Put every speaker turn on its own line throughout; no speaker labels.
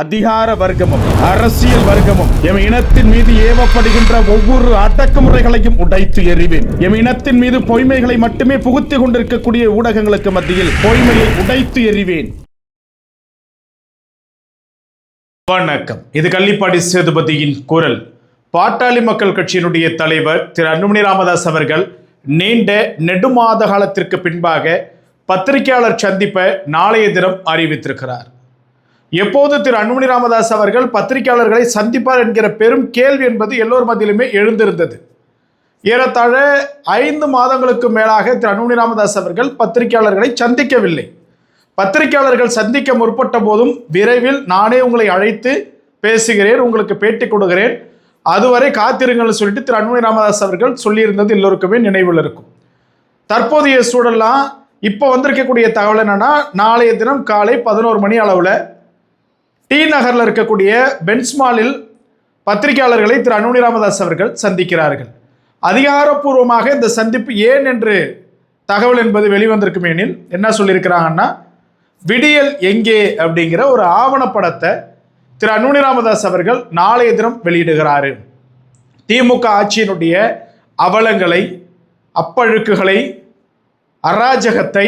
அதிகார வர்க்கமும் அரசியல் வர்க்கமும் எம் இனத்தின் மீது ஏவப்படுகின்ற ஒவ்வொரு அடக்குமுறைகளையும் உடைத்து எறிவேன். எம் இனத்தின் மீது பொய்மைகளை மட்டுமே புகுத்திக் கொண்டிருக்கக்கூடிய ஊடகங்களுக்கு மத்தியில் பொய்மையை உடைத்து எறிவேன். வணக்கம். இது கள்ளிப்பாடி சேதுபதியின் குரல். பாட்டாளி மக்கள் கட்சியினுடைய தலைவர் திரு அன்புமணி ராமதாஸ் அவர்கள் நீண்ட நெடுமாத காலத்திற்கு பின்பாக பத்திரிகையாளர் சந்திப்பை நாளைய தினம் அறிவித்திருக்கிறார். எப்போது திரு அன்புமணி ராமதாஸ் அவர்கள் பத்திரிகையாளர்களை சந்திப்பார் என்கிற பெரும் கேள்வி என்பது எல்லோர் மத்தியிலுமே எழுந்திருந்தது. ஏறத்தாழ ஐந்து மாதங்களுக்கு மேலாக திரு அன்புமணி ராமதாஸ் அவர்கள் பத்திரிகையாளர்களை சந்திக்கவில்லை. பத்திரிகையாளர்கள் சந்திக்க முற்பட்ட போதும் விரைவில் நானே உங்களை அழைத்து பேசுகிறேன் உங்களுக்கு பேட்டி கொடுக்கிறேன். அதுவரை காத்திருங்கள்னு சொல்லிட்டு திரு அன்புமணி ராமதாஸ் அவர்கள் சொல்லியிருந்தது எல்லோருக்குமே நினைவில் இருக்கும். தற்போதைய சூழல்லாம் இப்போ வந்திருக்கக்கூடிய தகவல் என்னன்னா நாளைய தினம் காலை பதினோரு மணி அளவில் டி நகரில் இருக்கக்கூடிய பென்ஸ்மாலில் பத்திரிகையாளர்களை திரு அன்புமணி ராமதாஸ் அவர்கள் சந்திக்கிறார்கள். அதிகாரப்பூர்வமாக இந்த சந்திப்பு ஏன் என்று தகவல் என்பது வெளிவந்திருக்கும் எனில் என்ன சொல்லியிருக்கிறாங்கன்னா விடியல் எங்கே அப்படிங்கிற ஒரு ஆவணப்படத்தை திரு அன்புமணி ராமதாஸ் அவர்கள் நாளைய தினம் வெளியிடுகிறார். திமுக ஆட்சியினுடைய அவலங்களை அப்பழுக்குகளை அராஜகத்தை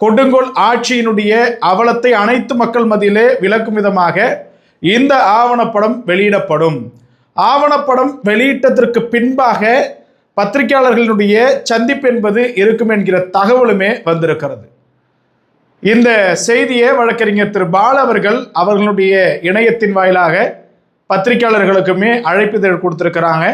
கொடுங்கோல் ஆட்சியினுடைய அவலத்தை அனைத்து மக்கள் மத்தியிலே விளக்கும் விதமாக இந்த ஆவணப்படம் வெளியிடப்படும். ஆவணப்படம் வெளியிட்டதற்கு பின்பாக பத்திரிகையாளர்களுடைய சந்திப்பு என்பது இருக்கும் என்கிற தகவலுமே வந்திருக்கிறது. இந்த செய்தியை வழக்கறிஞர் திரு பால் அவர்கள் அவர்களுடைய இணையத்தின் வாயிலாக பத்திரிகையாளர்களுக்குமே அழைப்பிதழ் கொடுத்திருக்கிறாங்க.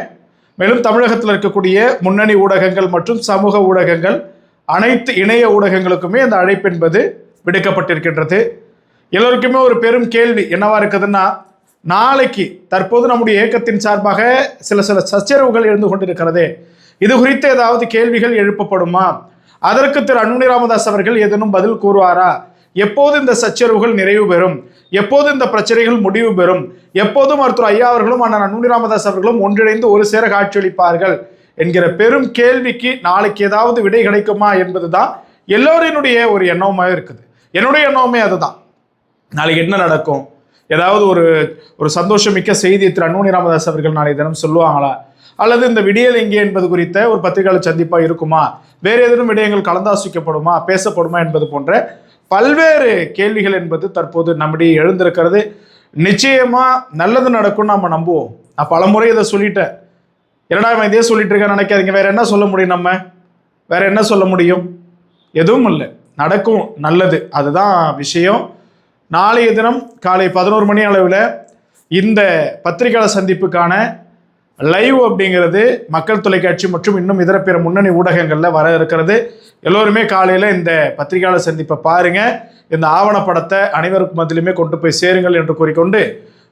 மேலும் தமிழகத்தில் இருக்கக்கூடிய முன்னணி ஊடகங்கள் மற்றும் சமூக ஊடகங்கள் அனைத்து இணைய ஊடகங்களுக்குமே அந்த அழைப்பு என்பது விடுக்கப்பட்டிருக்கின்றது. எல்லோருக்குமே ஒரு பெரும் கேள்வி என்னவா இருக்குதுன்னா நாளைக்கு தற்போது நம்முடைய இயக்கத்தின் சார்பாக சில சில சச்சரவுகள் எழுந்து கொண்டிருக்கிறதே. இது குறித்து ஏதாவது கேள்விகள் எழுப்பப்படுமா? அதற்கு திரு அன்புனி ராமதாஸ் அவர்கள் ஏதேனும் பதில் கூறுவாரா? எப்போது இந்த சச்சரவுகள் நிறைவு பெறும்? எப்போது இந்த பிரச்சனைகள் முடிவு பெறும்? எப்போது மருத்துவர் ஐயா அவர்களும் அண்ணன் அன்புனி ராமதாஸ் அவர்களும் ஒன்றிணைந்து ஒரு சேர காட்சியளிப்பார்கள் என்கிற பெரும் கேள்விக்கு நாளைக்கு ஏதாவது விடை கிடைக்குமா என்பது தான் எல்லோரினுடைய ஒரு எண்ணமாக இருக்குது. என்னுடைய எண்ணமுமே அதுதான். நாளைக்கு என்ன நடக்கும்? ஏதாவது ஒரு ஒரு சந்தோஷமிக்க செய்தி திரு அன்புமணி ராமதாஸ் அவர்கள் நாளை தினம் சொல்லுவாங்களா? அல்லது இந்த விடியல் எங்கே என்பது குறித்த ஒரு பத்திரிகையாளர் சந்திப்பாக இருக்குமா? வேறு ஏதேனும் விடயங்கள் கலந்தாசிக்கப்படுமா? பேசப்படுமா என்பது போன்ற பல்வேறு கேள்விகள் என்பது தற்போது நம்முடைய எழுந்திருக்கிறது. நிச்சயமா நல்லது நடக்கும்னு நம்ம நம்புவோம். நான் பலமுறை இதை சொல்லிட்டேன். என்னடா இவன் இதே சொல்லிட்டு இருக்கேன் நினைக்காதீங்க. வேற என்ன சொல்ல முடியும் நம்ம? வேற என்ன சொல்ல முடியும்? எதுவும் இல்லை. நடக்கும். நல்லது. அதுதான் விஷயம். நாளைய தினம் காலை பதினோரு மணி அளவில் இந்த பத்திரிகையாளர் சந்திப்புக்கான லைவ் அப்படிங்கிறது மக்கள் தொலைக்காட்சி மற்றும் இன்னும் இதர பிற முன்னணி ஊடகங்களில் வர இருக்கிறது. எல்லோருமே காலையில் இந்த பத்திரிகையாளர் சந்திப்பை பாருங்கள் இந்த ஆவணப்படத்தை அனைவருக்கும் மத்தியிலுமே கொண்டு போய் சேருங்கள் என்று கூறிக்கொண்டு